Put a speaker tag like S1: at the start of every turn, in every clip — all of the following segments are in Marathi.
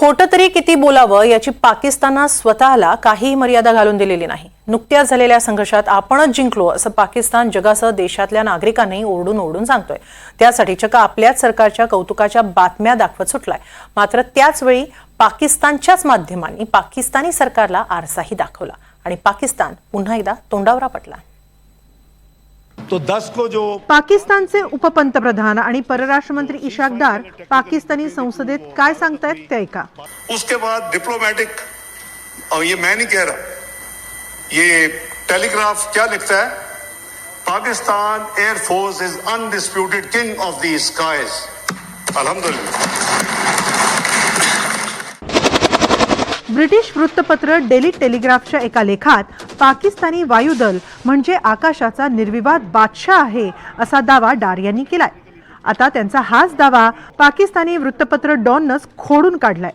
S1: खोटं तरी किती बोलावं याची पाकिस्ताननं स्वतःला काहीही मर्यादा घालून दिलेली नाही. नुकत्याच झालेल्या संघर्षात आपणच जिंकलो असं पाकिस्तान जगासह देशातल्या नागरिकांनी ओरडून ओरडून सांगतोय. त्यासाठी चक्क आपल्याच सरकारच्या कौतुकाच्या बातम्या दाखवत सुटलाय. मात्र त्याचवेळी पाकिस्तानच्याच माध्यमांनी पाकिस्तानी सरकारला आरसाही दाखवला. आणि पाकिस्तान पुन्हा एकदा तोंडावरा पटला
S2: तो 10 को जो
S3: पाकिस्तानचे उपपंतप्रधान आणि परराष्ट्र मंत्री इशाक डार पाकिस्तानी संसदेत काय सांगतायत ते ऐका.
S4: उसके बाद डिप्लोमेटिक और ये मैं नहीं कह रहा। ये टेलीग्राफ क्या लिखता है? Pakistan air force is undisputed king of the skies अल्हम्दुलिल्लाह।
S3: ब्रिटिश वृत्तपत्र डेली टेलिग्राफच्या एका लेखात पाकिस्तानी वायुदल म्हणजे आकाशाचा निर्विवाद बादशाह आहे असा दावा डार यांनी केलाय. आता त्यांचा हाच दावा पाकिस्तानी वृत्तपत्र डॉननंच खोडून काढलाय.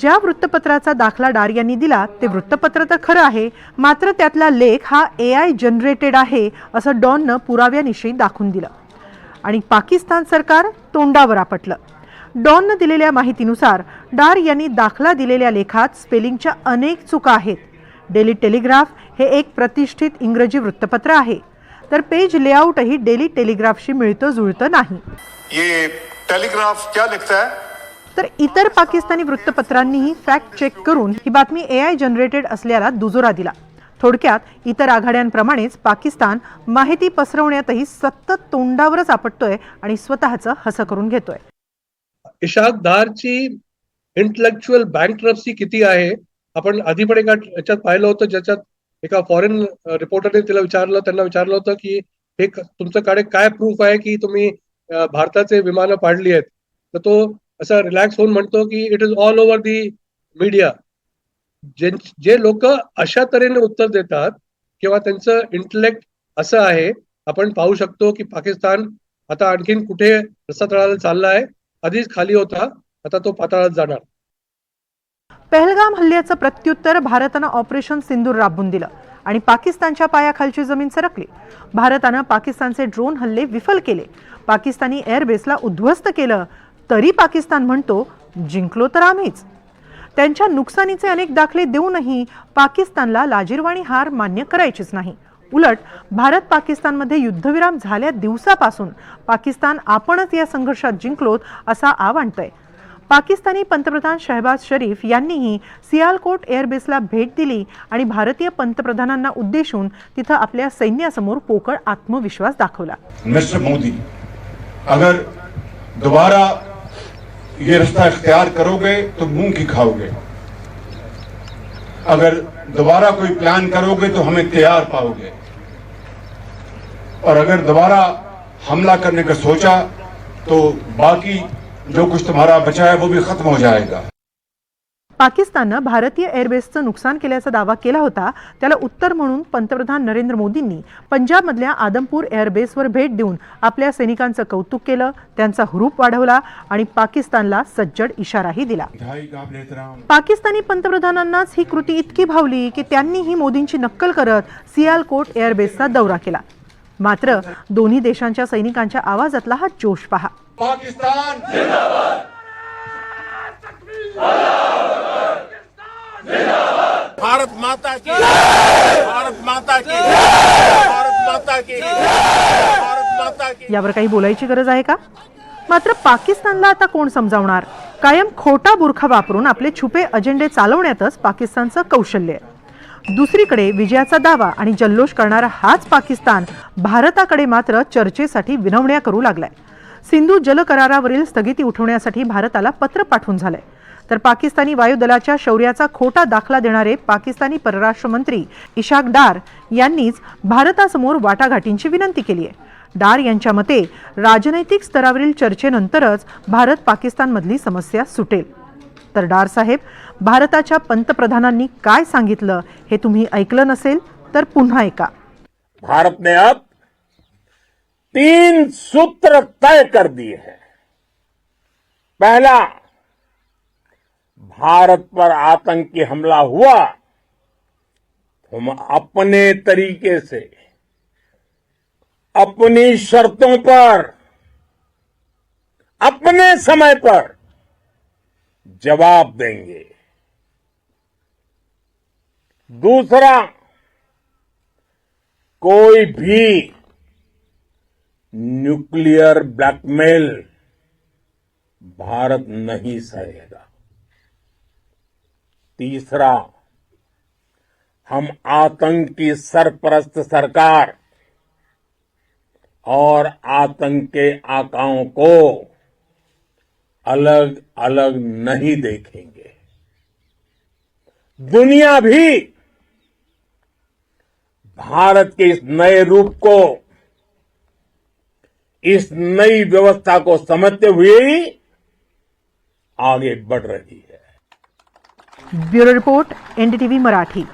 S3: ज्या वृत्तपत्राचा दाखला डार यांनी दिला ते वृत्तपत्र तर खरं आहे मात्र त्यातला लेख हा ए आय जनरेटेड आहे असं डॉननं पुराव्यानिशी दाखवून दिलं. आणि पाकिस्तान सरकार तोंडावर आपटलं. डॉननं दिलेल्या माहितीनुसार डार यांनी दाखला दिलेल्या लेखात स्पेलिंगच्या अनेक चुका आहेत. डेली टेलिग्राफ हे एक प्रतिष्ठित इंग्रजी वृत्तपत्र आहे. तर पेज लेआउटही डेली टेलिग्राफशी मिळतं जुळतं नाही.
S4: ये टेलीग्राफ क्या लिखता है?
S3: तर इतर पाकिस्तानी वृत्तपत्रांनीही फॅक्ट चेक करून ही बातमी ए आय जनरेटेड असल्याला दुजोरा दिला. थोडक्यात इतर आघाड्यांप्रमाणेच पाकिस्तान माहिती पसरवण्यातही सतत तोंडावरच आपटतोय आणि स्वतःचं हसं करून घेतोय.
S5: इशाक दारची इंटलेक्च्युअल बँक्रप्सी किती आहे? आपण आधी पण एका याच्यात पाहिलं होतं ज्याच्यात एका फॉरेन रिपोर्टरने तिला विचारलं त्यांना विचारलं होतं की हे तुमचं तुमच्याकडे काय प्रूफ आहे की तुम्ही भारताचे विमानं पाडली आहेत? तर तो असा रिलॅक्स होऊन म्हणतो की it is all over the media जे जे लोक अशा तऱ्हेने उत्तर देतात किंवा त्यांचं इंटलेक्ट असं आहे आपण पाहू शकतो की पाकिस्तान आता आणखीन कुठे रस्ता तळाला चालला आहे? आधीच खाली होता. आता तो पाताळात जाणार.
S3: पहलगाम हल्ल्याचं प्रत्युत्तर भारतानं ऑपरेशन सिंदूर राबवून दिलं आणि पाकिस्तानच्या पायाखालची जमीन सरकली. भारतानं पाकिस्तानचे ड्रोन हल्ले विफल केले. पाकिस्तानी एअरबेसला उद्ध्वस्त केलं तरी पाकिस्तान म्हणतो जिंकलो तर आम्हीच. त्यांच्या नुकसानीचे अनेक दाखले देऊनही पाकिस्तानला लाजीरवाणी हार मान्य करायचीच नाही. उलट भारत पाकिस्तानमध्ये युद्धविराम झाल्या दिवसापासून पाकिस्तान आपणच या संघर्षात जिंकलोत असा आव आणतंय. पाकिस्तानी पंतप्रधान शहबाज शरीफ यांनीही सियालकोट एअरबेसला भेट दिली आणि भारतीय पंतप्रधानांना उद्देशून तिथं आपल्या सैन्यासमोर पोकळ आत्मविश्वास दाखवला.
S6: मिस्टर मोदी अगर दोबारा ये रास्ता इख्तियार करोगे तो मुंह की खाओगे। अगर दोबारा कोई प्लान करोगे तो हमें तैयार पाओगे। और अगर दोबारा हमला करने का सोचा तो बाकी जो कुछ तुम्हारा बचा है वो भी खत्म हो जाएगा।
S3: पाकिस्ताननं भारतीय एअरबेसचं नुकसान केल्याचा दावा केला होता त्याला उत्तर म्हणून पंतप्रधान नरेंद्र मोदींनी पंजाबमधल्या आदमपूर एअरबेसवर भेट देऊन आपल्या सैनिकांचं कौतुक केलं त्यांचा हुरूप वाढवला आणि पाकिस्तानला सज्जड इशाराही दिला. पाकिस्तानी पंतप्रधानांनाच ही कृती इतकी भावली की त्यांनीही मोदींची नक्कल करत सियालकोट एअरबेसचा दौरा केला. मात्र दोन्ही देशांच्या सैनिकांच्या आवाजातला हा जोश पहा.
S6: पाकिस्तान।
S2: भारत माता की। भारत माता की। भारत माता की। भारत माता की।
S3: यावर काही बोलायची गरज आहे का? मात्र पाकिस्तानला आता कोण समजावणार? कायम खोटा बुरखा वापरून आपले छुपे अजेंडे चालवण्यातच पाकिस्तानचं कौशल्य आहे. दुसरीकडे विजयाचा दावा आणि जल्लोष करणारा हाच पाकिस्तान भारताकडे मात्र चर्चेसाठी विनवण्या करू लागलाय. सिंधू जल करारावरील स्थगिती उठवण्यासाठी भारताला पत्र पाठवून झालंय. तर पाकिस्तानी वायुदलाच्या शौर्याचा खोटा दाखला देणारे पाकिस्तानी परराष्ट्र मंत्री इशाक डार यांनीच भारतासमोर वाटाघाटींची विनंती केली आहे. डार यांच्या मते राजनैतिक स्तरावरील चर्चेनंतरच भारत पाकिस्तानमधली समस्या सुटेल. तर डार साहेब भारताच्या पंतप्रधानांनी काय सांगितलं हे तुम्ही ऐकलं नसेल तर पुन्हा ऐका.
S7: भारत ने अब तीन सूत्र तय कर दिए हैं। पहला, भारत पर आतंकी हमला हुआ। हम अपने तरीके से, अपनी शर्तों पर, अपने समय पर जवाब देंगे। दूसरा, कोई भी न्यूक्लियर ब्लैकमेल भारत नहीं सहेगा। तीसरा, हम आतंक की सरपरस्त सरकार और आतंक के आकाओं को अलग अलग नहीं देखेंगे। दुनिया भी भारत के इस नए रूप को इस नई व्यवस्था को समझते हुए ही आगे बढ़ रही है।
S3: Bureau report NDTV Marathi.